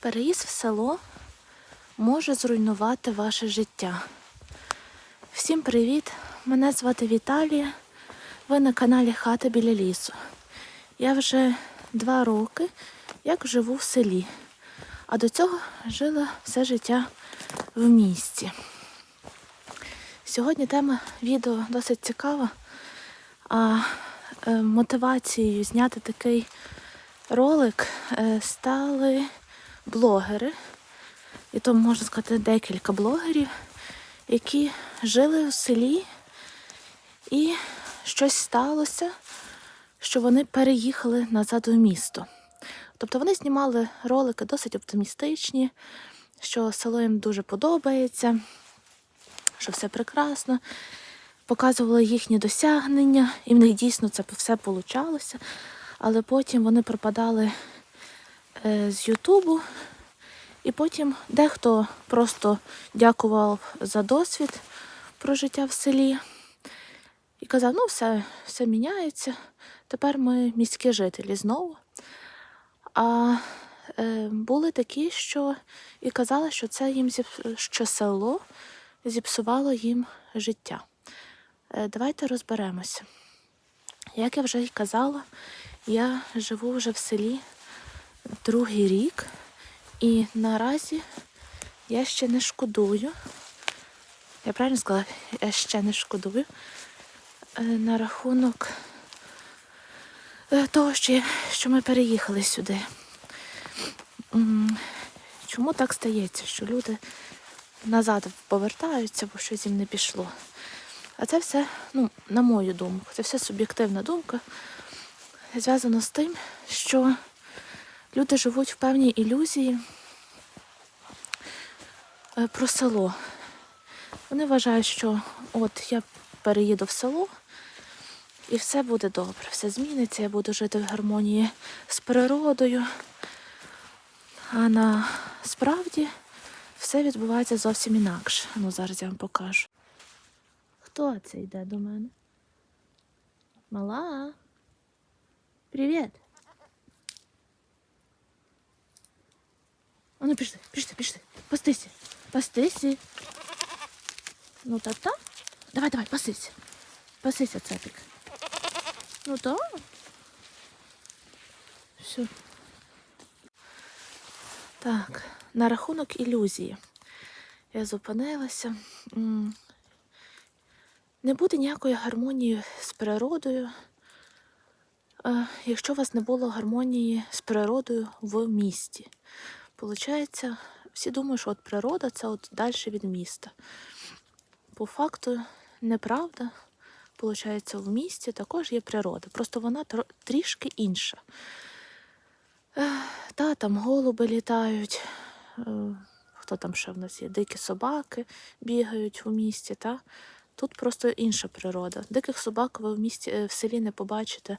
Переїзд в село може зруйнувати ваше життя. Всім привіт! Мене звати Віталія. Ви на каналі Хата біля лісу. Я вже два роки як живу в селі, а до цього жила все життя в місті. Сьогодні тема відео досить цікава, а е, мотивацією зняти такий ролик е, стали блогери, і то можна сказати декілька блогерів, які жили у селі і щось сталося, що вони переїхали назад у місто. Тобто вони знімали ролики досить оптимістичні, що село їм дуже подобається, що все прекрасно. Показували їхні досягнення, і в них дійсно це все получалося. Але потім вони пропадали з Ютубу, і потім дехто просто дякував за досвід про життя в селі і казав: ну, все, все міняється. Тепер ми міські жителі знову. А е, були такі, що і казали, що це їм що село зіпсувало їм життя. Е, давайте розберемося. Як я вже й казала, я живу вже в селі другий рік, і наразі я ще не шкодую. Я правильно сказала, я ще не шкодую е, на рахунок е, того, що, ми переїхали сюди. Чому так стається, що люди назад повертаються, бо щось їм не пішло? А це все, ну, на мою думку, це все суб'єктивна думка, зв'язано з тим, що люди живуть в певній ілюзії е, про село. Вони вважають, що от я переїду в село і все буде добре, все зміниться, я буду жити в гармонії з природою. А насправді все відбувається зовсім інакше. Ну, зараз я вам покажу. Хто це йде до мене? Мала. Привіт. А ну пішли, пішли, пішли. Пастися. Пастися. Ну та та. Давай, давай, пасися. Пасися, цепик. Ну то. Все. Так, на рахунок ілюзії. Я зупинилася. Не буде ніякої гармонії з природою, е, якщо у вас не було гармонії з природою в місті. Получається, всі думають, що от природа це от далі від міста. По факту неправда. Получається, в місті також є природа, просто вона трішки інша. Та там голуби літають, е, хто там ще в нас є? Дикі собаки бігають у місті. Та? Тут просто інша природа. Диких собак ви в місті е, в селі не побачите,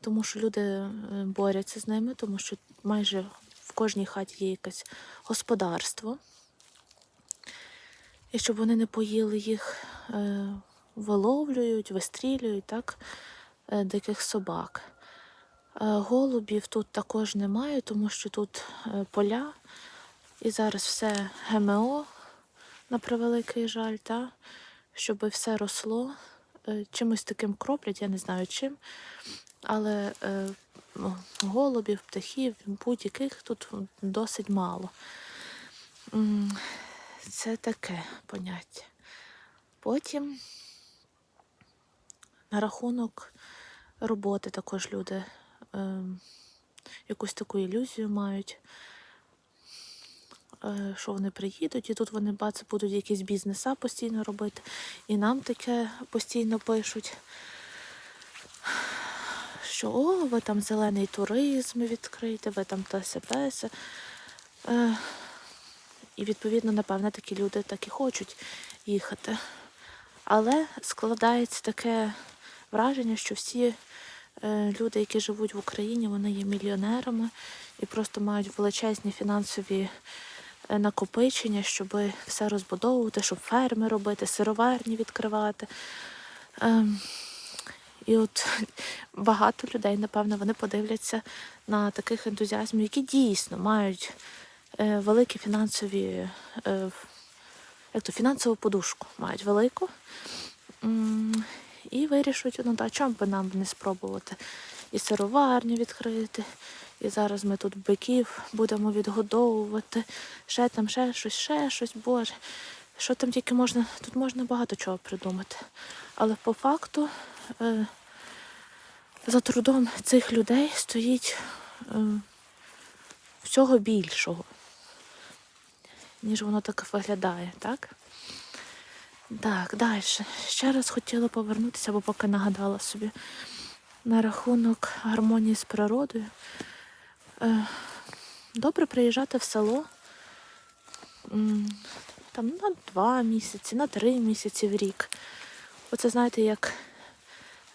тому що люди е, борються з ними, тому що майже в кожній хаті є якесь господарство. І щоб вони не поїли їх, е, виловлюють, вистрілюють так, е, диких собак. Е, Голубів тут також немає, тому що тут поля, і зараз все ГМО, на превеликий жаль, та, щоб все росло. Чимось таким кроплять, я не знаю чим. Але голубів, птахів, будь-яких тут досить мало. Це таке поняття. Потім на рахунок роботи також люди е, якусь таку ілюзію мають, е, що вони приїдуть, і тут вони бац, будуть якісь бізнеса постійно робити. І нам таке постійно пишуть, що о, ви там зелений туризм відкрите, ви там те песе. Е, і відповідно, напевне, такі люди так і хочуть їхати. Але складається таке враження, що всі е, люди, які живуть в Україні, вони є мільйонерами і просто мають величезні фінансові е, накопичення, щоб все розбудовувати, щоб ферми робити, сироварні відкривати. Ем, І от багато людей, напевно, вони подивляться на таких ентузіазмів, які дійсно мають е, великі фінансові, е, як то фінансову подушку мають велику. І вирішують, ну та чому би нам не спробувати і сироварню відкрити, і зараз ми тут биків будемо відгодовувати, ще там, ще щось, ще щось, боже. Що там тільки можна, тут можна багато чого придумати. Але по факту за трудом цих людей стоїть е, всього більшого, ніж воно так виглядає, так? Так, далі. Ще раз хотіла повернутися, бо поки нагадала собі на рахунок гармонії з природою. Е, добре приїжджати в село там на два місяці, на три місяці в рік. Оце знаєте, як е,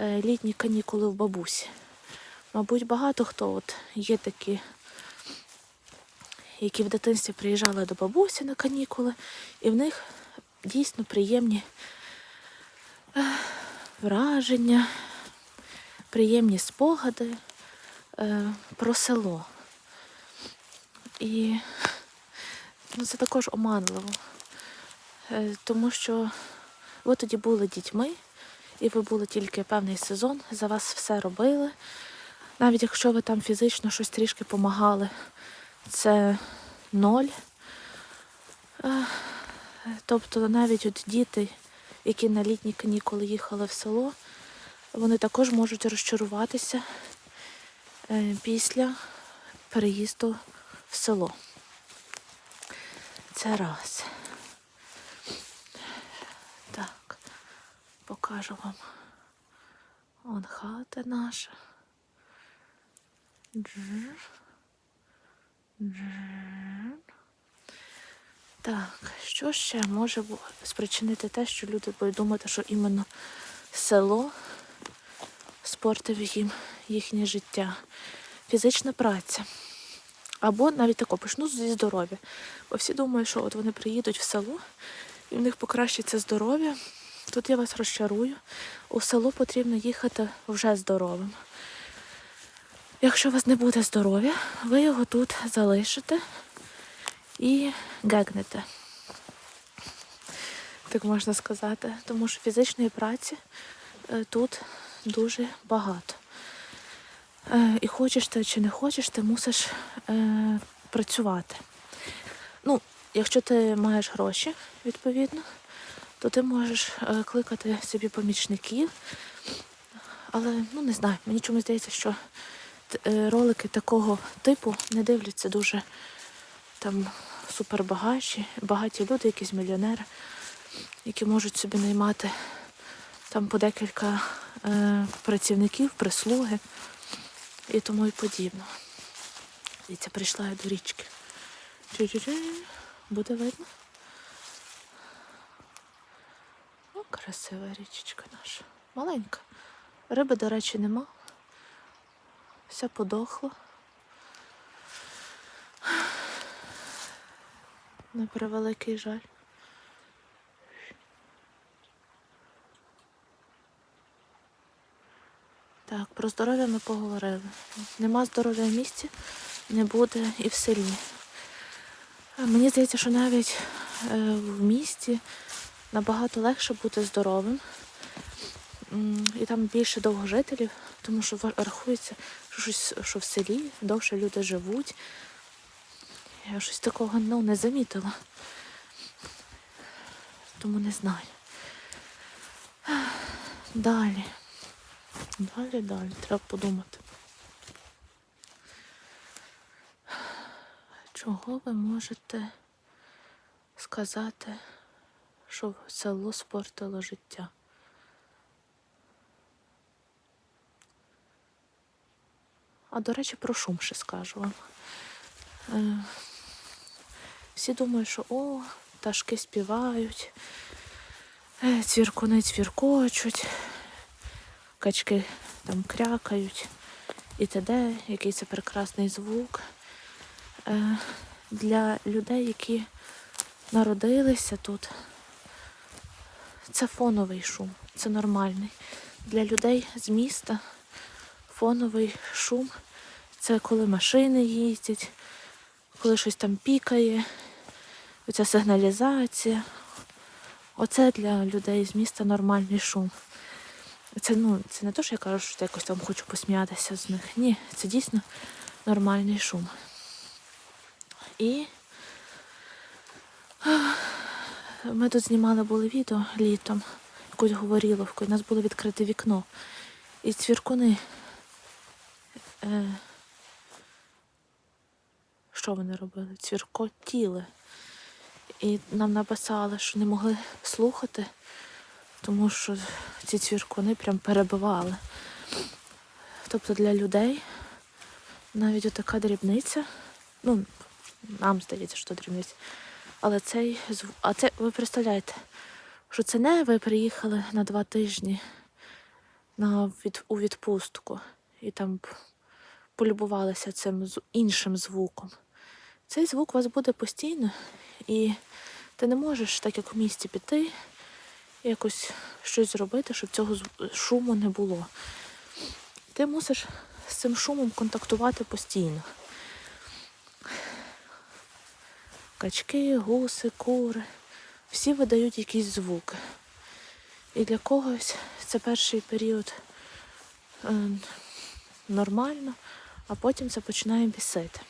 літні канікули в бабусі. Мабуть, багато хто от є такі, які в дитинстві приїжджали до бабусі на канікули, і в них дійсно приємні е, враження, приємні спогади е, про село. І ну, це також оманливо, Е, тому що ви тоді були дітьми, і ви були тільки певний сезон, за вас все робили. Навіть якщо ви там фізично щось трішки помагали, це ноль. Е, Тобто навіть от діти, які на літні канікули їхали в село, вони також можуть розчаруватися е, після переїзду в село. Це раз. Так, покажу вам. Вон хата наша. Джр. Джр. Так, що ще може спричинити те, що люди будуть думати, що іменно село спортив їм їхнє життя. Фізична праця. Або навіть тако почну зі здоров'я. Бо всі думають, що от вони приїдуть в село і в них покращиться здоров'я. Тут я вас розчарую. У село потрібно їхати вже здоровим. Якщо у вас не буде здоров'я, ви його тут залишите і гегнете. Так можна сказати. Тому що фізичної праці е, тут дуже багато. Е, І хочеш ти чи не хочеш, ти мусиш е, працювати. Ну, якщо ти маєш гроші, відповідно, то ти можеш е, кликати собі помічників. Але ну не знаю, мені чомусь здається, що е, ролики такого типу не дивляться дуже там супербагачі, багаті люди, якісь мільйонери, які можуть собі наймати там по декілька е, працівників, прислуги і тому і подібне. Дивіться, прийшла я до річки. Чу-чу-чу. Буде видно? О, красива річечка наша. Маленька. Риби, до речі, нема. Все подохло. На превеликий жаль. Так, про здоров'я ми поговорили. Нема здоров'я в місті, не буде і в селі. Мені здається, що навіть е, в місті набагато легше бути здоровим. І там більше довгожителів, тому що рахується, що, щось, що в селі довше люди живуть. Я щось такого ну, не замітила. Тому не знаю. Далі. Далі, далі, треба подумати. Чого ви можете сказати, що село спортило життя? А до речі, про шум ще скажу вам. Е, всі думають, що о, пташки співають, е, цвіркуни цвіркочуть, качки там крякають і т.д., який це прекрасний звук. Е, для людей, які народилися тут, це фоновий шум, це нормальний. для людей з міста фоновий шум це коли машини їздять, коли щось там пікає, оця сигналізація. Оце для людей з міста нормальний шум. Це, ну, це не те, що я кажу, що я якось там хочу посміятися з них. Ні, це дійсно нормальний шум. І ми тут знімали були відео літом, якусь говоріловку, у нас було відкрите вікно. І цвіркуни. Е, що вони робили? Цвіркотіли. І нам написали, що не могли слухати, тому що ці цвіркуни прям перебивали. Тобто для людей навіть отака дрібниця, ну, нам здається, що дрібниця, але цей звук. А це ви представляєте, що це не ви приїхали на два тижні на від, у відпустку і там полюбувалися цим іншим звуком. Цей звук у вас буде постійно, і ти не можеш, так як у місті, піти якось щось зробити, щоб цього шуму не було. Ти мусиш з цим шумом контактувати постійно. Качки, гуси, кури. Всі видають якісь звуки. І для когось це перший період е, нормально, а потім це починає бісити.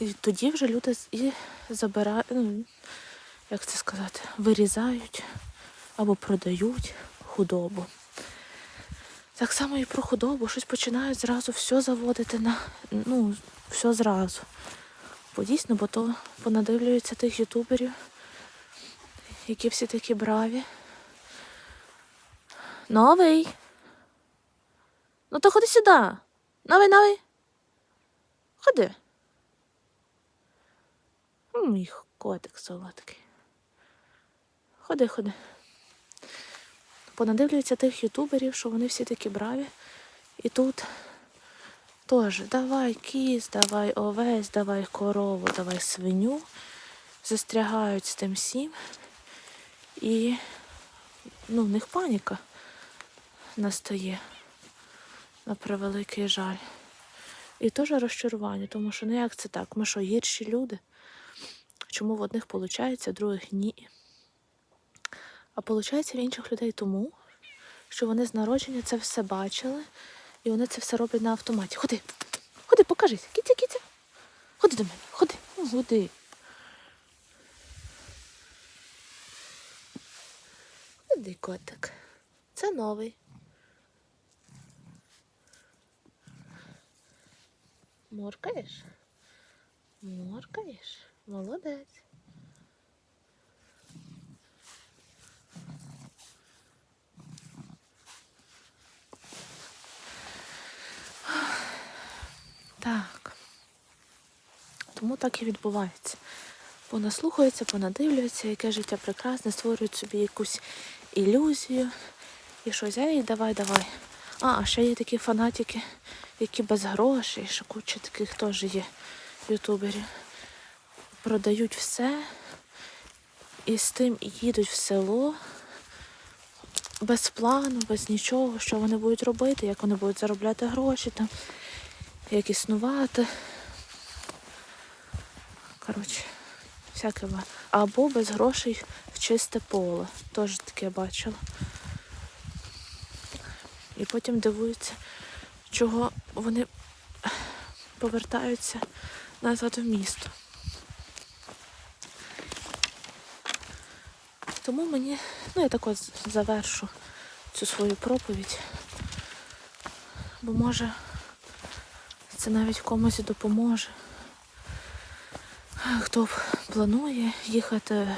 І тоді вже люди і забирають, ну, як це сказати, вирізають або продають худобу. Так само і про худобу, щось починають зразу все заводити на ну, все зразу. Бо дійсно, бо то понадивлюються тих ютуберів, які всі такі браві. Новий. Ну то ходи сюди. Новий, новий. Ходи. Мій котик солодкий. Ходи, ходи. Понадивлюються тих ютуберів, що вони всі такі браві. І тут теж давай кіз, давай овець, давай корову, давай свиню. Застрягають з тим всім. І ну, в них паніка настає на превеликий жаль. І теж розчарування, тому що ну як це так? Ми що, гірші люди? Чому в одних виходить, в других ні? А виходить в інших людей тому, що вони з народження це все бачили, і вони це все роблять на автоматі. Ходи, ходи, покажись. Кіця, кіця. Ходи до мене, ходи, ну, ходи. Ходи, котик. Це новий. Моркаєш? Моркаєш? Молодець. Так. Тому так і відбувається. Понаслухаються, понадивлюються, яке життя прекрасне, створюють собі якусь ілюзію. І щось, ей, давай, давай. А, а ще є такі фанатики, які без грошей, ще куча таких теж є ютуберів. Продають все і з тим їдуть в село без плану, без нічого, що вони будуть робити, як вони будуть заробляти гроші там, як існувати. Коротше, всяке. ба- Або без грошей в чисте поле. Теж таке бачила. І потім дивуються, чого вони повертаються назад в місто. Тому мені, ну я так от завершу цю свою проповідь, бо може це навіть комусь допоможе. Хто планує їхати,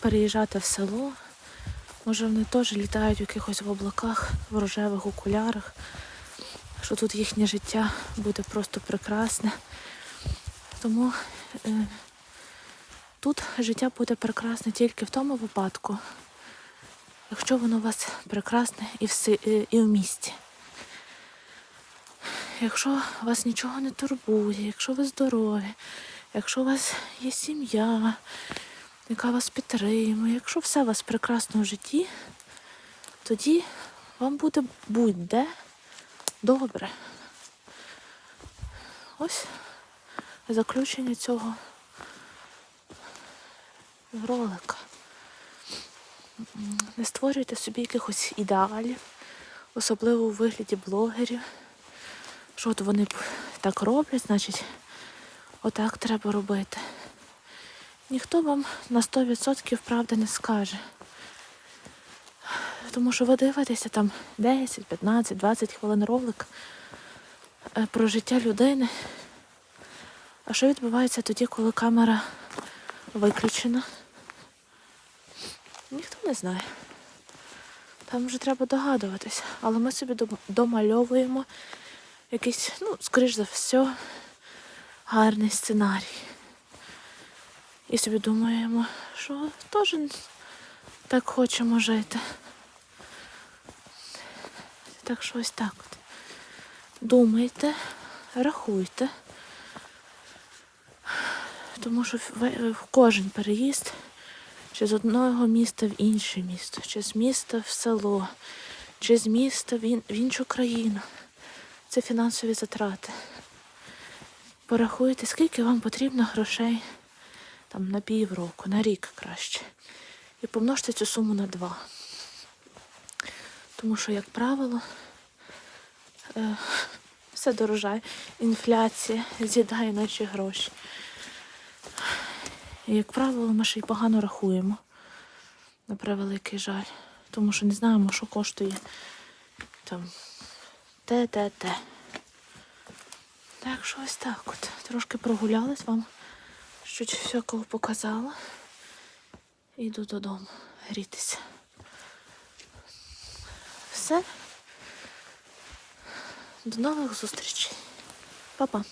переїжджати в село, може вони теж літають в якихось в облаках, в рожевих окулярах, що тут їхнє життя буде просто прекрасне. Тому е, тут життя буде прекрасне тільки в тому випадку, якщо воно у вас прекрасне і в, і в місті. Якщо вас нічого не турбує, якщо ви здорові, якщо у вас є сім'я, яка вас підтримує, якщо все у вас прекрасно в житті, тоді вам буде будь-де добре. Ось заключення цього ролика. Не створюйте собі якихось ідеалів, особливо у вигляді блогерів. Що от вони так роблять, значить, отак треба робити. Ніхто вам на 100% правди не скаже. Тому що ви дивитеся там 10, 15, 20 хвилин ролик е, про життя людини. А що відбувається тоді, коли камера виключена? Ніхто не знає. Там вже треба догадуватися. Але ми собі домальовуємо якийсь, ну, скоріш за все, гарний сценарій. І собі думаємо, що теж так хочемо жити. Так що ось так от. Думайте, рахуйте. Тому що в- кожен переїзд чи з одного міста в інше місто, чи з міста в село, чи з міста в іншу країну. Це фінансові затрати. Порахуйте, скільки вам потрібно грошей там на півроку, на рік краще. І помножте цю суму на два. Тому що, як правило, е, все дорожає. Інфляція з'їдає наші гроші. І, як правило, ми ще й погано рахуємо. На превеликий жаль. Тому що не знаємо, що коштує там те, те, те. Так що ось так от. Трошки прогулялась вам, щось всякого показала. Іду додому грітися. Все. До нових зустрічей. Па-па.